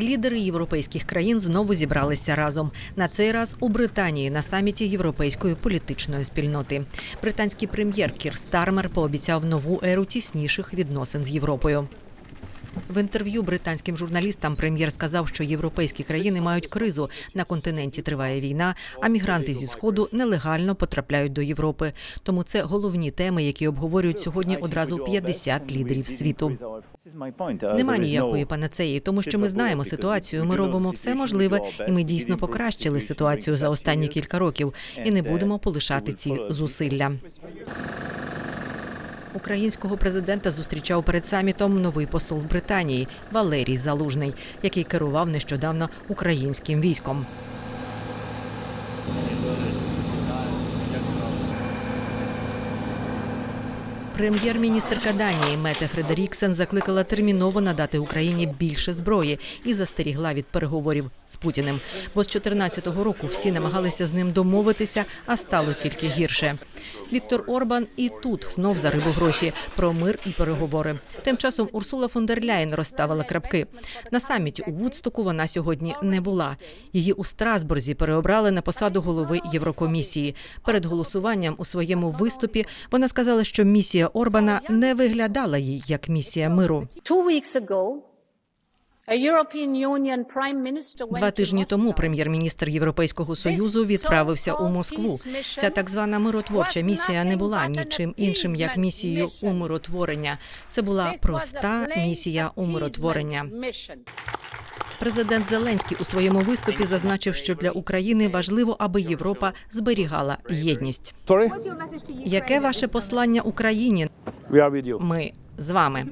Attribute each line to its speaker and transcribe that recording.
Speaker 1: Лідери європейських країн знову зібралися разом. На цей раз у Британії на саміті європейської політичної спільноти. Британський прем'єр Кір Стармер пообіцяв нову еру тісніших відносин з Європою. В інтерв'ю британським журналістам прем'єр сказав, що європейські країни мають кризу. На континенті триває війна, а мігранти зі сходу нелегально потрапляють до Європи. Тому це головні теми, які обговорюють сьогодні одразу 50 лідерів світу. Нема ніякої панацеї, тому що ми знаємо ситуацію. Ми робимо все можливе, і ми дійсно покращили ситуацію за останні кілька років, і не будемо полишати ці зусилля. Українського президента зустрічав перед самітом новий посол Британії Валерій Залужний, який керував нещодавно українським військом. Прем'єр-міністрка Данії Мете Фредеріксен закликала терміново надати Україні більше зброї і застерігла від переговорів з Путіним. Бо з 2014 року всі намагалися з ним домовитися, а стало тільки гірше. Віктор Орбан і тут знов зарибу гроші про мир і переговори. Тим часом Урсула фон дер Ляєн розставила крапки. На саміті у Вудстоку вона сьогодні не була. Її у Страсбурзі переобрали на посаду голови Єврокомісії. Перед голосуванням у своєму виступі вона сказала, що місія Орбана не виглядала їй як місія миру. Два тижні тому прем'єр-міністр Європейського союзу відправився у Москву. Ця так звана миротворча місія не була нічим іншим як місією умиротворення. Це була проста місія умиротворення. Президент Зеленський у своєму виступі зазначив, що для України важливо, аби Європа зберігала єдність. Яке ваше послання Україні? Ми з вами.